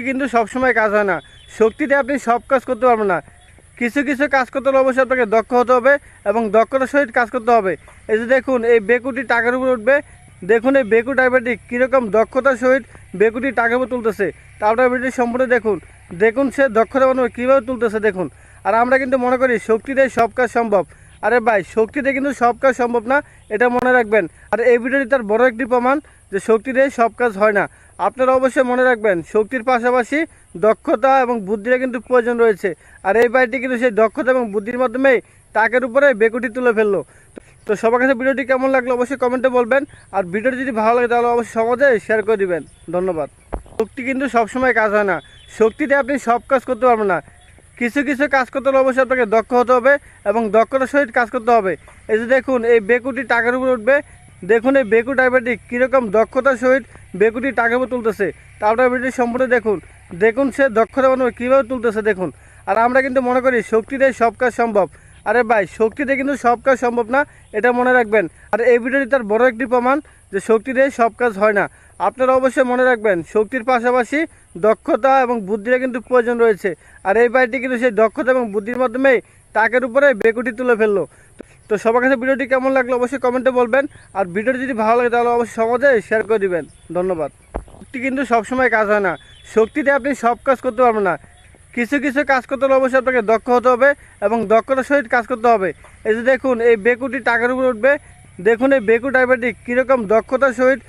শক্তি কিন্তু সবসময় কাজ হয় না। শক্তিতে আপনি সব কাজ করতে পারবেন না। কিছু কিছু কাজ করতে হলে অবশ্যই আপনাকে দক্ষ হতে হবে এবং দক্ষতার সহিত কাজ করতে হবে। এই যে দেখুন, এই বেকুটি টাকার উপর উঠবে। দেখুন, এই বেকু ডায়াবেটিক কীরকম দক্ষতার সহিত বেকুটি টাকার উপর তুলতেছে। তারপরে ভিডিও সম্পূর্ণ দেখুন। দেখুন সে দক্ষতা কীভাবে তুলতেছে, দেখুন। আর আমরা কিন্তু মনে করি, শক্তিতে সব কাজ সম্ভব। আরে ভাই, শক্তিতে কিন্তু সব কাজ সম্ভব না, এটা মনে রাখবেন। আর এই ভিডিওটি তার বড় একটি প্রমাণ যে শক্তিতে সব কাজ হয় না। আপনারা অবশ্যই মনে রাখবেন, শক্তির পাশাপাশি দক্ষতা এবং বুদ্ধির কিন্তু প্রয়োজন রয়েছে। আর এই বাড়িটি কিন্তু সেই দক্ষতা এবং বুদ্ধির মাধ্যমেই তাকের উপরে বেকুটি তুলে ফেলল। তো সবার কাছে ভিডিওটি কেমন লাগল অবশ্যই কমেন্টে বলবেন। আর ভিডিওটি যদি ভালো লাগে তাহলে অবশ্যই সমাজে শেয়ার করে দিবেন। ধন্যবাদ। শক্তি কিন্তু সবসময় কাজ হয় না। শক্তিতে আপনি সব কাজ করতে পারবেন না। কিছু কিছু কাজ করতে হলে অবশ্যই আপনাকে দক্ষ হতে হবে এবং দক্ষতার সহিত কাজ করতে হবে। এই যে দেখুন, এই বেকুটি টাকার উপর উঠবে। দেখুন, এই বেকু ডায়াবেটিক কীরকম দক্ষতার সহিত বেকুটি টাকার উপর তুলতেছে। তারপরে ভিডিও সম্পূর্ণ দেখুন। দেখুন, সে দক্ষতা মানুষ কীভাবে তুলতেছে দেখুন। আর আমরা কিন্তু মনে করি শক্তিতে সব কাজ সম্ভব। আরে ভাই, শক্তিতে কিন্তু সব কাজ সম্ভব না, এটা মনে রাখবেন। আর এই ভিডিওটি তার বড় একটি প্রমাণ যে শক্তিতে সব কাজ হয় না। আপনারা অবশ্যই মনে রাখবেন, শক্তির পাশাপাশি দক্ষতা এবং বুদ্ধির কিন্তু প্রয়োজন রয়েছে। আর এই বাড়িটি কিন্তু সেই দক্ষতা এবং বুদ্ধির মাধ্যমেই তাকের উপরে বেকুটি তুলে ফেলল। তো সবার কাছে ভিডিওটি কেমন লাগল অবশ্যই কমেন্টে বলবেন, আর ভিডিওটি যদি ভালো লাগে তাহলে অবশ্যই সমাজে শেয়ার করে দিবেন। ধন্যবাদ। শক্তি কিন্তু সবসময় কাজ হয় না। শক্তিতে আপনি সব কাজ করতে পারবেন না। কিছু কিছু কাজ করতে হলে অবশ্যই আপনাকে দক্ষ হতে হবে এবং দক্ষতার সহিত কাজ করতে হবে। এই যে দেখুন, এই বেকুটি টাকার উপর উঠবে। দেখুন এই বেকু ডায়াবেটিক কীরকম দক্ষতার সহিত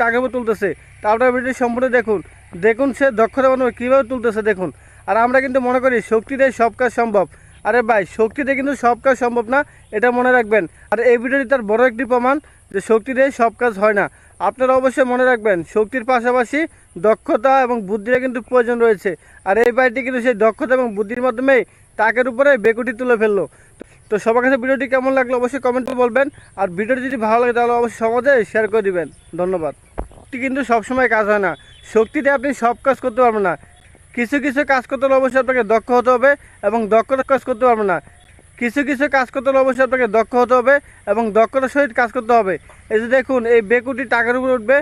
টাকার উপর তুলতেছে। তারপরে ভিডিও সম্পূর্ণ দেখুন। দেখুন সে দক্ষতা বানাবে কীভাবে তুলতেছে দেখুন। আর আমরা কিন্তু মনে করি শক্তিতে সব কাজ সম্ভব। আরে ভাই, শক্তিতে কিন্তু সব কাজ সম্ভব না, এটা মনে রাখবেন। আর এই ভিডিওটি তার বড় একটি প্রমাণ যে শক্তিতে সব কাজ হয় না। আপনারা অবশ্যই মনে রাখবেন, শক্তির পাশাপাশি দক্ষতা এবং বুদ্ধির কিন্তু প্রয়োজন রয়েছে। আর এই বাড়িটি কিন্তু সেই দক্ষতা এবং বুদ্ধির মাধ্যমেই তাকের উপরে বেকুটি তুলে ফেলল। তো সবার কাছে ভিডিওটি কেমন লাগল অবশ্যই কমেন্টে বলবেন। আর ভিডিওটি যদি ভালো লাগে তাহলে অবশ্যই সমাজে শেয়ার করে দিবেন। ধন্যবাদ। কিন্তু সবসময় কাজ হয় না। শক্তিতে আপনি সব কাজ করতে পারবেন না। কিছু কিছু কাজ করতে হলে অবশ্যই আপনাকে দক্ষ হতে হবে এবং দক্ষতার কাজ করতে পারবেন না। কিছু কিছু কাজ করতে হলে অবশ্যই আপনাকে দক্ষ হতে হবে এবং দক্ষতার সহিত কাজ করতে হবে। এই যে দেখুন, এই বেকুটি টাকার উপর উঠবে।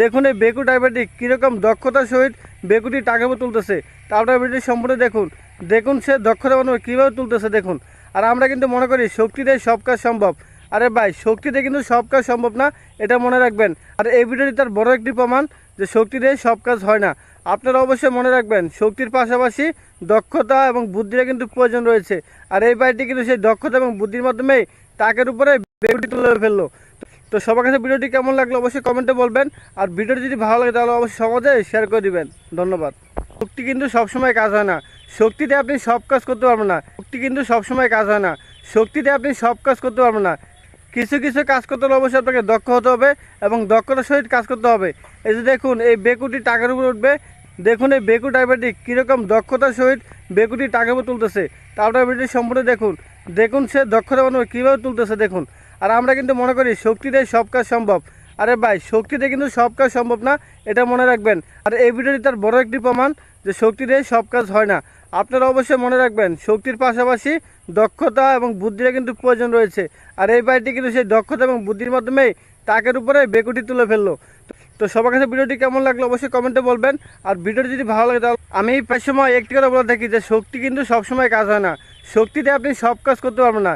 দেখুন, এই বেকু ডায়াবেটিক কীরকম দক্ষতার সহিত বেকুটি টাকার উপর তুলতেছে। তারপরে ভিডিও সম্পূর্ণ দেখুন। দেখুন সে দক্ষতা বানাবে, কীভাবে তুলতেছে দেখুন। আর আমরা কিন্তু মনে করি শক্তিতে সব কাজ সম্ভব। আরে ভাই, শক্তিতে কিন্তু সব কাজ সম্ভব না, এটা মনে রাখবেন। আর এই ভিডিওটি তার বড় একটি প্রমাণ যে শক্তিতে সব কাজ হয় না। আপনারা অবশ্যই মনে রাখবেন, শক্তির পাশাপাশি দক্ষতা এবং বুদ্ধির কিন্তু প্রয়োজন রয়েছে। আর এই বাড়িটি কিন্তু সেই দক্ষতা এবং বুদ্ধির মাধ্যমেই তাকের উপরে বেগুটি তুলে ফেলল। তো সবার কাছে ভিডিওটি কেমন লাগল অবশ্যই কমেন্টে বলবেন। আর ভিডিওটি যদি ভালো লাগে তাহলে অবশ্যই সমাজে শেয়ার করে দিবেন। ধন্যবাদ। শক্তি কিন্তু সবসময় কাজ হয় না। শক্তিতে আপনি সব কাজ করতে পারবেন না। শক্তি কিন্তু সবসময় কাজ হয় না। শক্তিতে আপনি সব কাজ করতে পারবেন না। কিছু কিছু কাজ করতে হলে অবশ্যই আপনাকে দক্ষ হতে হবে এবং দক্ষতার সহিত কাজ করতে হবে। এই যে দেখুন, এই বেকুটি টাকার উপর উঠবে। দেখুন, এই বেকু ড্রাইভারটি কীরকম দক্ষতার সহিত বেকুটি টাকার উপর তুলতেছে। তারপরে ভিডিও সম্পূর্ণ দেখুন। দেখুন সে দক্ষতা বানাবে কীভাবে তুলতেছে, দেখুন। আর আমরা কিন্তু মনে করি শক্তিতে সব কাজ সম্ভব। আরে ভাই, শক্তিতে কিন্তু সব কাজ সম্ভব না, এটা মনে রাখবেন। আর এই ভিডিওটি তার বড় একটি প্রমাণ যে শক্তিতে সব কাজ হয় না। আপনারা অবশ্যই মনে রাখবেন, শক্তির পাশাপাশি দক্ষতা এবং বুদ্ধির কিন্তু প্রয়োজন রয়েছে। আর এই বাড়িটি কিন্তু সেই দক্ষতা এবং বুদ্ধির মাধ্যমেই তাকের উপরে বেকুটি তুলে ফেলল। তো সবার কাছে ভিডিওটি কেমন লাগল অবশ্যই কমেন্টে বলবেন। আর ভিডিওটি যদি ভালো লাগে তাহলে আমি প্রায় সময় একটি কথা বলে থাকি যে শক্তি কিন্তু সবসময় কাজ হয় না। শক্তিতে আপনি সব কাজ করতে পারবেন না।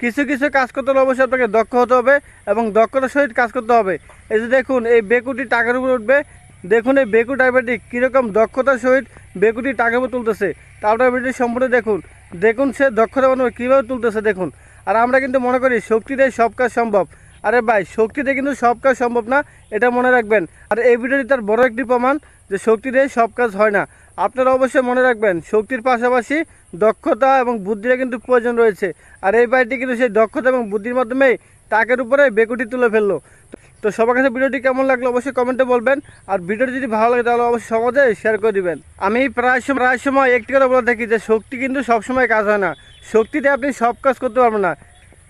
কিছু কিছু কাজ করতে হলে অবশ্যই আপনাকে দক্ষ হতে হবে এবং দক্ষতার সহিত কাজ করতে হবে। এই যে দেখুন, এই বেকুটি টাকার উপর উঠবে। দেখুন, এই বেকু ডায়াবেটিক কীরকম দক্ষতার সহিত বেকুটি টাকার উপর তুলতেছে। তারপরে ভিডিও সম্পূর্ণ দেখুন। দেখুন, সে দক্ষতা মানুষ কীভাবে তুলতেছে, দেখুন। আর আমরা কিন্তু মনে করি, শক্তিতে সব কাজ সম্ভব। আরে ভাই, শক্তিতে কিন্তু সব কাজ সম্ভব না, এটা মনে রাখবেন। আর এই ভিডিওটি তার বড় একটি প্রমাণ যে শক্তিতে সব কাজ হয় না। আপনারা অবশ্যই মনে রাখবেন, শক্তির পাশাপাশি দক্ষতা এবং বুদ্ধির কিন্তু প্রয়োজন রয়েছে। আর এই বাড়িটি কিন্তু সেই দক্ষতা এবং বুদ্ধির মাধ্যমেই তাকের উপরে বেকুটি তুলে ফেলল। তো সবার কাছে ভিডিওটি কেমন লাগল অবশ্যই কমেন্টে বলবেন, আর ভিডিওটি যদি ভালো লাগে তাহলে অবশ্যই সমাজে শেয়ার করে দিবেন। আমি প্রায় সময় প্রায় সময় একটি কথা বলে থাকি যে শক্তি কিন্তু সবসময় কাজ হয় না। শক্তিতে আপনি সব কাজ করতে পারবেন না।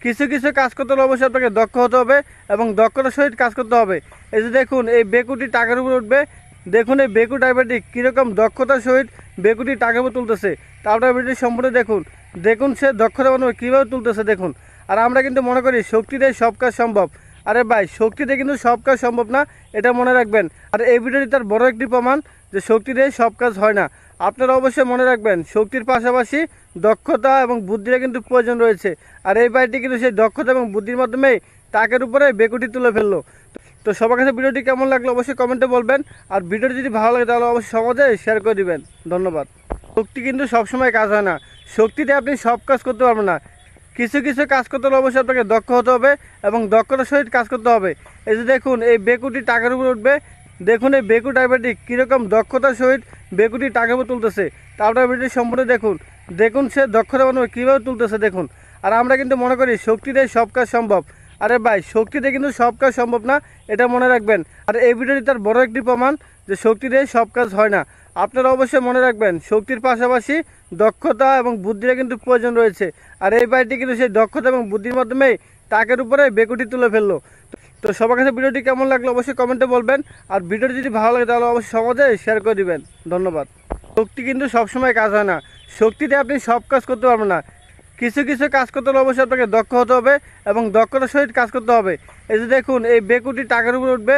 কিছু কিছু কাজ করতে হলে অবশ্যই আপনাকে দক্ষ হতে হবে এবং দক্ষতার সহিত কাজ করতে হবে। এই যে দেখুন, এই বেকুটি টাকার উপর উঠবে দেখুন এই বেকু ডায়াবেটিক কীরকম দক্ষতার সহিত বেকুটি উপর তুলতেছে। তারপরে ভিডিও সম্পূর্ণ দেখুন। দেখুন সে দক্ষতা মানুষ কীভাবে তুলতেছে দেখুন। আর আমরা কিন্তু মনে করি শক্তিতে সব কাজ সম্ভব। আরে ভাই, শক্তিতে কিন্তু সব কাজ সম্ভব না, এটা মনে রাখবেন। আর এই ভিডিওটি তার বড় একটি প্রমাণ যে শক্তি দিয়ে সব কাজ হয় না। আপনারা অবশ্যই মনে রাখবেন, শক্তির পাশাপাশি দক্ষতা এবং বুদ্ধির কিন্তু প্রয়োজন রয়েছে। আর এই বাড়িটি কিন্তু সেই দক্ষতা এবং বুদ্ধির মাধ্যমেই তাকের উপরে বেকুটি তুলে ফেলল। তো সবার কাছে ভিডিওটি কেমন লাগল অবশ্যই কমেন্টে বলবেন। আর ভিডিওটি যদি ভালো লাগে তাহলে অবশ্যই সমাজে শেয়ার করে দিবেন। ধন্যবাদ। শক্তি কিন্তু সবসময় কাজ হয় না। শক্তিতে আপনি সব কাজ করতে পারবেন না। কিছু কিছু কাজ করতে হলে অবশ্যই আপনাকে দক্ষ হতে হবে এবং দক্ষতার সহিত কাজ করতে হবে। এই যে দেখুন, এই বেকুটি টাকার উপর উঠবে। দেখুন, এই বেকু ডায়াবেটিক কীরকম দক্ষতার সহিত বেকুটি টাকার উপর তুলতেছে। তারপরে ভিডিওটি সম্পূর্ণ দেখুন। দেখুন সে দক্ষতা মানুষ কীভাবে তুলতেছে দেখুন। আর আমরা কিন্তু মনে করি শক্তিতে সব কাজ সম্ভব। আরে ভাই, শক্তিতে কিন্তু সব কাজ সম্ভব না, এটা মনে রাখবেন। আর এই ভিডিওটি তার বড় একটি প্রমাণ যে শক্তিতে সব কাজ হয় না। আপনারা অবশ্যই মনে রাখবেন, শক্তির পাশাপাশি দক্ষতা এবং বুদ্ধির কিন্তু প্রয়োজন রয়েছে। আর এই বাড়িটি কিন্তু সেই দক্ষতা এবং বুদ্ধির মাধ্যমেই তাকের উপরে বেকুটি তুলে ফেলল। তো সবার কাছে ভিডিওটি কেমন লাগল অবশ্যই কমেন্টে বলবেন। আর ভিডিওটি যদি ভালো লাগে তাহলে অবশ্যই সমাজে শেয়ার করে দিবেন। ধন্যবাদ। শক্তি কিন্তু সবসময় কাজ হয় না। শক্তিতে আপনি সব কাজ করতে পারবেন না। কিছু কিছু কাজ করতে হলে অবশ্যই আপনাকে দক্ষ হতে হবে এবং দক্ষতার সহিত কাজ করতে হবে। এই যে দেখুন, এই বেকুটি টাকার উপর উঠবে।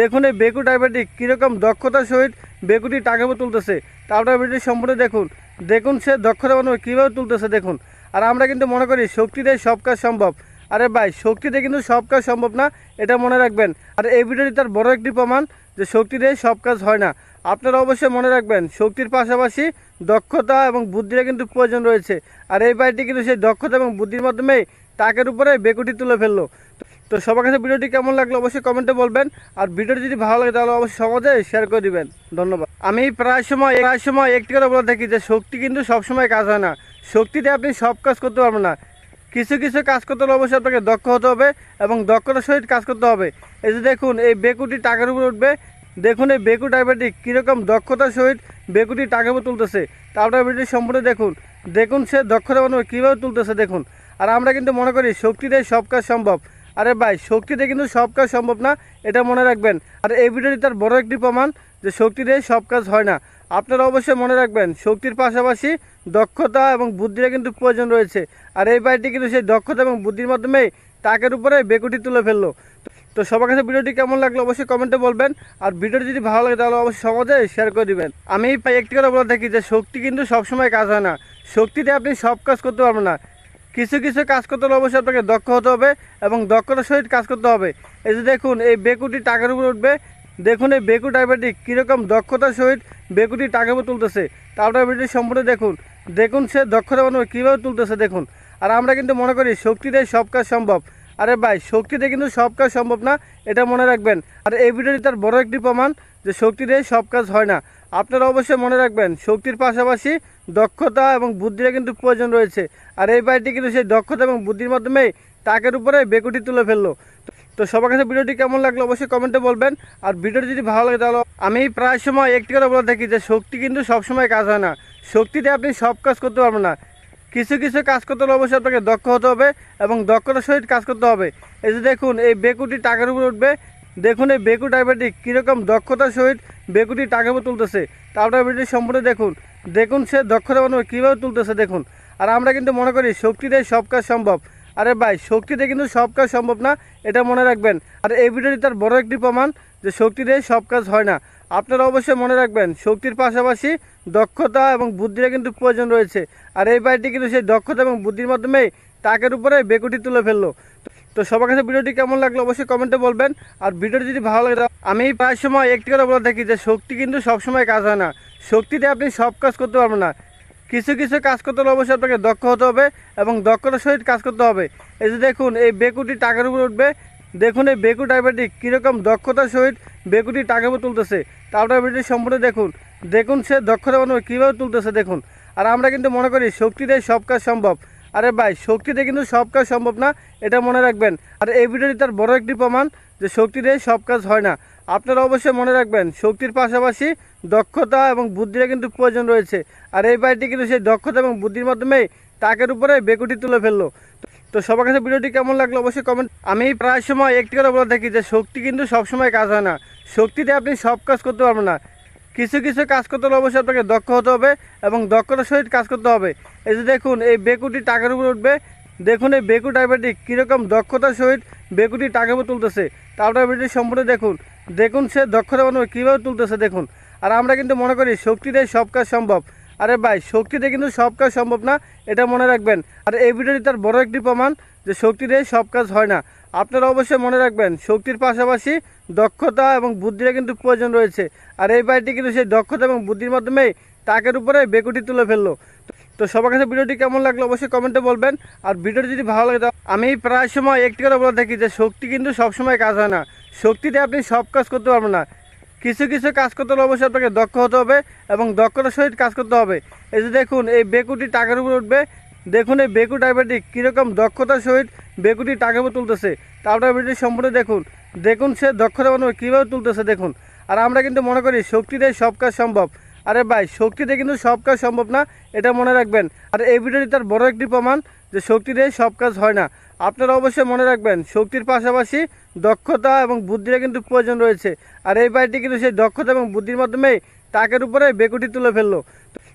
দেখুন, এই বেকু ড্রাইভারটি কীরকম দক্ষতার সহিত বেকুটি টাকার উপর তুলতেছে। তারপরে ভিডিওটি সম্পূর্ণ দেখুন। দেখুন সে দক্ষতা মানুষ কীভাবে তুলতেছে, দেখুন। আর আমরা কিন্তু মনে করি শক্তিতে সব কাজ সম্ভব। আরে ভাই, শক্তিতে কিন্তু সব কাজ সম্ভব না, এটা মনে রাখবেন। আর এই ভিডিওটি তার বড় একটি প্রমাণ যে শক্তি দিয়ে সব কাজ হয় না। আপনারা অবশ্যই মনে রাখবেন, শক্তির পাশাপাশি দক্ষতা এবং বুদ্ধির কিন্তু প্রয়োজন রয়েছে। আর এই বাড়িটি কিন্তু সেই দক্ষতা এবং বুদ্ধির মাধ্যমেই তাকের উপরে বেকুটি তুলে ফেলল। তো সবার কাছে ভিডিওটি কেমন লাগল অবশ্যই কমেন্টে বলবেন। আর ভিডিওটি যদি ভালো লাগে তাহলে অবশ্যই সমাজে শেয়ার করে দিবেন। ধন্যবাদ। আমি প্রায় সময় প্রায় সময় একটি কথা বলে থাকি যে শক্তি কিন্তু সবসময় কাজ হয় না। শক্তিতে আপনি সব কাজ করতে পারবেন না। কিছু কিছু কাজ করতে হলে অবশ্যই আপনাকে দক্ষ হতে হবে এবং দক্ষতার সহিত কাজ করতে হবে। এই যে দেখুন, এই বেকুটি টাকার উপর উঠবে। দেখুন, এই বেকু ডায়াবেটিক কীরকম দক্ষতার সহিত বেকুটি টাকার উপর তুলতেছে। তারপরে ড্রাইভারটি সম্পূর্ণ দেখুন দেখুন সে দক্ষতা মানুষ কীভাবে তুলতেছে, দেখুন। আর আমরা কিন্তু মনে করি, শক্তিতে সব কাজ সম্ভব। আরে ভাই, শক্তিতে কিন্তু সব কাজ সম্ভব না, এটা মনে রাখবেন। আর এই ভিডিওটি তার বড় একটি প্রমাণ যে শক্তিতে সব কাজ হয় না। আপনারা অবশ্যই মনে রাখবেন, শক্তির পাশাপাশি দক্ষতা এবং বুদ্ধির কিন্তু প্রয়োজন রয়েছে। আর এই বাড়িটি কিন্তু সেই দক্ষতা এবং বুদ্ধির মাধ্যমেই তাকের উপরে বেকুটি তুলে ফেলল। তো সবার কাছে ভিডিওটি কেমন লাগল অবশ্যই কমেন্টে বলবেন, আর ভিডিওটি যদি ভালো লাগে তাহলে অবশ্যই সমাজে শেয়ার করে দিবেন। আমি একটি কথা বলে থাকি যে শক্তি কিন্তু সবসময় কাজ হয় না। শক্তিতে আপনি সব কাজ করতে পারবেন না। কিছু কিছু কাজ করতে হলে অবশ্যই আপনাকে দক্ষ হতে হবে এবং দক্ষতার সহিত কাজ করতে হবে। এই যে দেখুন, এই বেকুটি টাকার উপর উঠবে দেখুন এই বেকু ডায়াবেটিক কীরকম দক্ষতার সহিত বেকুটি উপর তুলতেছে। তারপরে ভিডিওটি সম্পূর্ণ দেখুন। দেখুন সে দক্ষতা মানুষ কীভাবে তুলতেছে দেখুন। আর আমরা কিন্তু মনে করি শক্তিতে সব কাজ সম্ভব। আরে ভাই, শক্তিতে কিন্তু সব কাজ সম্ভব না, এটা মনে রাখবেন। আর এই ভিডিওটি তার বড় একটি প্রমাণ যে শক্তিতে সব কাজ হয় না। আপনারা অবশ্যই মনে রাখবেন, শক্তির পাশাপাশি দক্ষতা এবং বুদ্ধির কিন্তু প্রয়োজন রয়েছে। আর এই বাড়িটি কিন্তু সেই দক্ষতা এবং বুদ্ধির মাধ্যমেই তাকের উপরে বেকুটি তুলে ফেলল। তো সবার কাছে ভিডিওটি কেমন লাগল অবশ্যই কমেন্টে বলবেন। আর ভিডিওটি যদি ভালো লাগে তাহলে আমি প্রায় সময় একটি কথা বলে থাকি যে শক্তি কিন্তু সবসময় কাজ হয় না। শক্তিতে আপনি সব কাজ করতে পারবেন না। কিছু কিছু কাজ করতে হলে অবশ্যই আপনাকে দক্ষ হতে হবে এবং দক্ষতার সহিত কাজ করতে হবে। এই যে দেখুন, এই বেকুটি টাকার উপর উঠবে। দেখুন, এই বেকু ডায়াবেটিক কীরকম দক্ষতার সহিত বেকুটি টাকার উপর তুলতেছে। তারপরে ভিডিওটি সম্পূর্ণ দেখুন। দেখুন সে দক্ষতা মানুষ কীভাবে তুলতেছে, দেখুন। আর আমরা কিন্তু মনে করি শক্তিতে সব কাজ সম্ভব। আরে ভাই, শক্তিতে কিন্তু সব কাজ সম্ভব না, এটা মনে রাখবেন। আর এই ভিডিওটি তার বড় একটি প্রমাণ যে শক্তিতে সব কাজ হয় না। আপনারা অবশ্যই মনে রাখবেন, শক্তির পাশাপাশি দক্ষতা এবং বুদ্ধির কিন্তু প্রয়োজন রয়েছে। আর এই বাড়িটি কিন্তু সেই দক্ষতা এবং বুদ্ধির মাধ্যমেই তাকের উপরে বেকুটি তুলে ফেলল। তো সবার কাছে ভিডিওটি কেমন লাগল অবশ্যই কমেন্টে বলবেন। আর ভিডিওটি যদি ভালো লাগে, আমি প্রায় সময় একটি কথা বলে থাকি যে শক্তি কিন্তু সবসময় কাজ হয় না। শক্তিতে আপনি সব কাজ করতে পারবেন না। কিছু কিছু কাজ করতে হলে অবশ্যই আপনাকে দক্ষ হতে হবে এবং দক্ষতার সহিত কাজ করতে হবে। এই যে দেখুন, এই বেকুটি টাকার উপর উঠবে। দেখুন, এই বেকু ড্রাইভারটি কীরকম দক্ষতার সহিত বেকুটি টাকার উপর তুলতেছে। তারপরে ভিডিওটি সম্পূর্ণ দেখুন। দেখুন, সে দক্ষতা মানুষ কীভাবে তুলতেছে দেখুন। আর আমরা কিন্তু মনে করি শক্তিতে সব কাজ সম্ভব। আরে ভাই, শক্তিতে কিন্তু সব কাজ সম্ভব না, এটা মনে রাখবেন। আর এই ভিডিওটি তার বড় একটি প্রমাণ যে শক্তিতে সব কাজ হয় না। আপনারা অবশ্যই মনে রাখবেন, শক্তির পাশাপাশি দক্ষতা এবং বুদ্ধির কিন্তু প্রয়োজন রয়েছে। আর এই বাড়িটি কিন্তু সেই দক্ষতা এবং বুদ্ধির মাধ্যমেই তাকের উপরে বেকুটি তুলে ফেলল। তো সবার কাছে ভিডিওটি কেমন লাগল অবশ্যই কমেন্ট আমি প্রায় সময় একটি কথা বলে থাকি যে শক্তি কিন্তু সবসময় কাজ হয় না। শক্তিতে আপনি সব কাজ করতে পারবেন না। কিছু কিছু কাজ করতে হলে অবশ্যই আপনাকে দক্ষ হতে হবে এবং দক্ষতার সহিত কাজ করতে হবে। এই যে দেখুন, এই বেকুটি টাকার উপর উঠবে। দেখুন এই বেকু ডায়াবেটিক কীরকম দক্ষতার সহিত বেকুটি টাকার উপর তুলতেছে। তারপরে ভিডিওটি সম্পূর্ণ দেখুন। দেখুন সে দক্ষতা মানুষ কীভাবে তুলতেছে দেখুন। আর আমরা কিন্তু মনে করি শক্তিতে সব কাজ সম্ভব। আরে ভাই শক্তিতে কিন্তু সব কাজ সম্ভব না, এটা মনে রাখবেন। আর এই ভিডিওটি তার বড় একটি প্রমাণ যে শক্তিতে সব কাজ হয় না। আপনারা অবশ্যই মনে রাখবেন, শক্তির পাশাপাশি দক্ষতা এবং বুদ্ধির কিন্তু প্রয়োজন রয়েছে। আর এই বাড়িটি কিন্তু সেই দক্ষতা এবং বুদ্ধির মাধ্যমেই তাকের উপরে বেকুটি তুলে ফেলল। তো সবার কাছে ভিডিওটি কেমন লাগল অবশ্যই কমেন্টে বলবেন। আর ভিডিওটি যদি ভালো লাগে আমি প্রায় সময় একটি কথা বলে থাকি যে শক্তি কিন্তু সবসময় কাজ হয় না। শক্তিতে আপনি সব কাজ করতে পারবেন না। কিছু কিছু কাজ করতে হলে অবশ্যই আপনাকে দক্ষ হতে হবে এবং দক্ষতার সহিত কাজ করতে হবে। এই যে দেখুন, এই বেকুটি টাকার উপর উঠবে। দেখুন, এই বেকু ড্রাইভারটি কীরকম দক্ষতার সহিত বেকুটি টাকার উপর তুলতেছে। তারপরে ভিডিওটি সম্পূর্ণ দেখুন দেখুন সে দক্ষতা মানুষ কীভাবে তুলতেছে, দেখুন। আর আমরা কিন্তু মনে করি, শক্তিতে সব কাজ সম্ভব। আরে ভাই, শক্তিতে কিন্তু সব কাজ সম্ভব না, এটা মনে রাখবেন। আর এই ভিডিওটি তার বড় একটি প্রমাণ যে শক্তিতে সব কাজ হয় না। আপনারা অবশ্যই মনে রাখবেন, শক্তির পাশাপাশি দক্ষতা এবং বুদ্ধির কিন্তু প্রয়োজন রয়েছে। আর এই বাড়িটি কিন্তু সেই দক্ষতা এবং বুদ্ধির মাধ্যমেই তাকের উপরে বেকুটি তুলে ফেলল।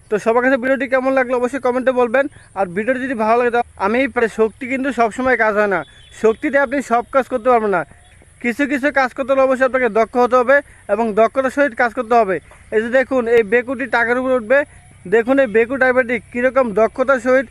তো সবার কাছে ভিডিওটি কেমন লাগল অবশ্যই কমেন্টে বলবেন। আর ভিডিওটি যদি ভালো লাগে আমি শক্তি কিন্তু সবসময় কাজ হয় না। শক্তিতে আপনি সব কাজ করতে পারবেন না। কিছু কিছু কাজ করতে হলে অবশ্যই আপনাকে দক্ষ হতে হবে এবং দক্ষতার সহিত কাজ করতে হবে। এই যে দেখুন, এই বেকুটি টাকার উপরে উঠবে। দেখুন, এই বেকু ড্রাইভারটি কীরকম দক্ষতার সহিত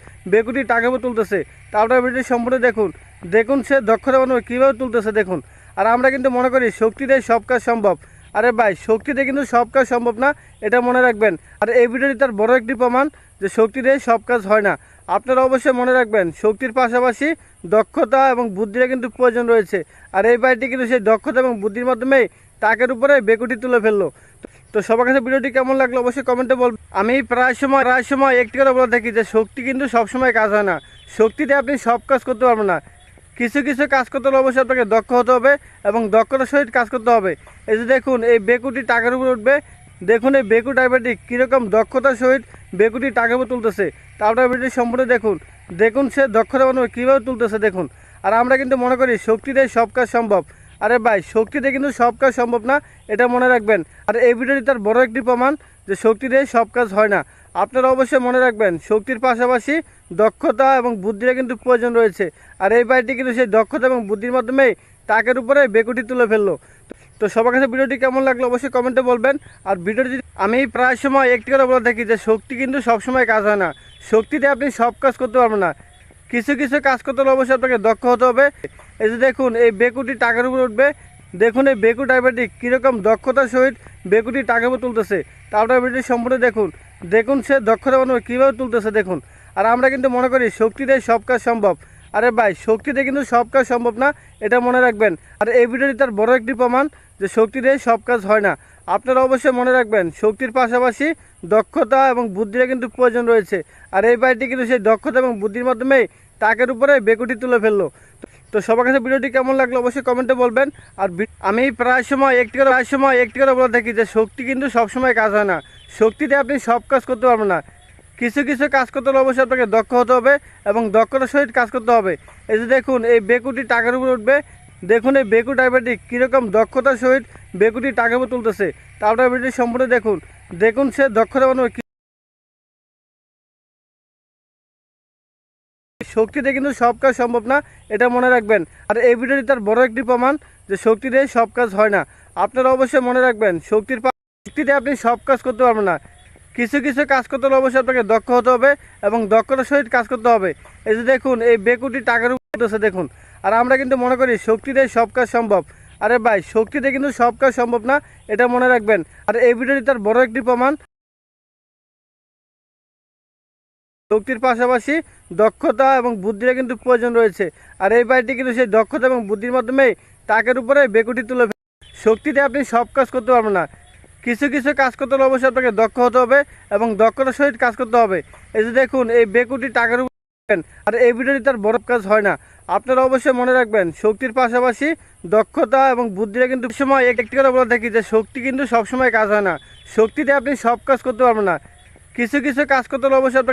টাকার উপর তুলতেছে। তারপরে ভিডিওটি সম্পূর্ণ দেখুন। দেখুন সে দক্ষতা মানুষ কীভাবে তুলতেছে দেখুন। আর আমরা কিন্তু মনে করি শক্তিতে সব কাজ সম্ভব। আরে ভাই শক্তিতে কিন্তু সব কাজ সম্ভব না, এটা মনে রাখবেন। আর এই ভিডিওটি তার বড় একটি প্রমাণ যে শক্তিতে সব কাজ হয় না। আপনারা অবশ্যই মনে রাখবেন, শক্তির পাশাপাশি দক্ষতা এবং বুদ্ধির কিন্তু প্রয়োজন রয়েছে। আর এই বাড়িটি কিন্তু সেই দক্ষতা এবং বুদ্ধির মাধ্যমেই তাকের উপরে বেকুটি তুলে ফেলল। তো সবার কাছে ভিডিওটি কেমন লাগল অবশ্যই কমেন্টে বলবেন আমি প্রায় সময় প্রায় সময় একটি কথা বলে থাকি যে শক্তি কিন্তু সবসময় কাজ হয় না। শক্তিতে আপনি সব কাজ করতে পারবেন না। কিছু কিছু কাজ করতে হলে অবশ্যই আপনাকে দক্ষ হতে হবে এবং দক্ষতার সহিত কাজ করতে হবে। এই যে দেখুন, এই বেকুটি টাকার উপর উঠবে। দেখুন, এই বেকু ড্রাইভারটি কীরকম দক্ষতার সহিত বেকুটি টাকার উপর তুলতেছে। তারপরে ভিডিওটি সম্পূর্ণ দেখুন। দেখুন সে দক্ষতা বানাবে কীভাবে তুলতেছে, দেখুন। আর আমরা কিন্তু মনে করি শক্তিতে সব কাজ সম্ভব। আরে ভাই, শক্তিতে কিন্তু সব কাজ সম্ভব না, এটা মনে রাখবেন। আর এই ভিডিওটি তার বড় একটি প্রমাণ যে শক্তিতে সব কাজ হয় না। আপনারা অবশ্যই মনে রাখবেন, শক্তির পাশাপাশি দক্ষতা এবং বুদ্ধির কিন্তু প্রয়োজন রয়েছে। আর এই বাড়িটি কিন্তু সেই দক্ষতা এবং বুদ্ধির মাধ্যমেই তাকের উপরে বেকুটি তুলে ফেলল। তো সবার কাছে ভিডিওটি কেমন লাগল অবশ্যই কমেন্টে বলবেন। আর ভিডিওটি আমি প্রায় সময় একটি কথা বলে থাকি যে শক্তি কিন্তু সবসময় কাজ হয় না। শক্তিতে আপনি সব কাজ করতে পারবেন না। কিছু কিছু কাজ করতে হলে অবশ্যই আপনাকে দক্ষ হতে হবে। এই যে দেখুন, এই বেকুটি টাকার উপর উঠবে। দেখুন, এই বেকু ড্রাইভারটি কীরকম দক্ষতার সহিত বেকুটি টাকার উপর তুলতেছে। তারপরে ভিডিওটি সম্পূর্ণ দেখুন। দেখুন, সে দক্ষতা বানাবে কীভাবে তুলতেছে দেখুন। আর আমরা কিন্তু মনে করি শক্তিতে সব কাজ সম্ভব। আরে ভাই, শক্তিতে কিন্তু সব কাজ সম্ভব না, এটা মনে রাখবেন। আর এই ভিডিওটি তার বড় একটি প্রমাণ যে শক্তিতে সব কাজ হয় না। আপনারা অবশ্যই মনে রাখবেন, শক্তির পাশাপাশি দক্ষতা এবং বুদ্ধির কিন্তু প্রয়োজন রয়েছে। আর এই বাড়িটি কিন্তু সেই দক্ষতা এবং বুদ্ধির মাধ্যমেই তাকের উপরে বেকুটি তুলে ফেলল। তো সবার কাছে ভিডিওটি কেমন লাগল অবশ্যই কমেন্টে বলবেন। আর আমি প্রায় সময় একটি কথা প্রায় সময় একটি কথা বলে থাকি যে শক্তি কিন্তু সবসময় কাজ হয় না। শক্তিতে আপনি সব কাজ করতে পারবেন না। কিছু কিছু কাজ করতে হলে অবশ্যই আপনাকে দক্ষ হতে হবে এবং দক্ষতার সহিত কাজ করতে হবে। এই যে দেখুন, এই বেকুটি টাকার উপর উঠবে। দেখুন, এই বেকু ড্রাইভারটি কীরকম দক্ষতার সহিত বেকুটি টাকার উপর তুলতেছে। তারপরে ভিডিওটি সম্পূর্ণ দেখুন। দেখুন সে দক্ষতা বানাবে শক্তিতে কিন্তু সব কাজ সম্ভব না, এটা মনে রাখবেন। আর এই ভিডিওটি তার বড় একটি প্রমাণ যে শক্তিতে সব কাজ হয় না। আপনারা অবশ্যই মনে রাখবেন, শক্তির শক্তিতে আপনি সব কাজ করতে পারবেন না। কিছু কিছু কাজ করতে হলে অবশ্যই আপনাকে দক্ষ হতে হবে এবং দক্ষতার সহিত কাজ করতে হবে। এই যে দেখুন, এই বেকুটি টাকার উপর দেখুন। আর আমরা কিন্তু মনে করি শক্তিতে সব কাজ সম্ভব। আরে ভাই, শক্তিতে কিন্তু সব কাজ সম্ভব না, এটা মনে রাখবেন। আর এই ভিডিওটি তার বড় একটি প্রমাণ শক্তির পাশাপাশি দক্ষতা এবং বুদ্ধির কিন্তু প্রয়োজন রয়েছে। আর এই বাড়িটি কিন্তু সেই দক্ষতা এবং বুদ্ধির মাধ্যমেই তাকের উপরে বেকুটি তুলে। শক্তিতে আপনি সব কাজ করতে পারবেন না। কিছু কিছু কাজ করতে হলে অবশ্যই আপনাকে দক্ষ হতে হবে এবং দক্ষতার সহিত কাজ করতে হবে। এই যে দেখুন, এই বেকুটি টাকার উপর আর এই ভিডিওটি তার বড় কাজ হয় না। আপনারা অবশ্যই মনে রাখবেন, শক্তির পাশাপাশি দক্ষতা এবং বুদ্ধির কিন্তু সময় একটি কথা বলে থাকি যে শক্তি কিন্তু সবসময় কাজ হয় না। শক্তিতে আপনি সব কাজ করতে পারবেন না। কিছু কিছু কাজ করতে হলে অবশ্যই আপনাকে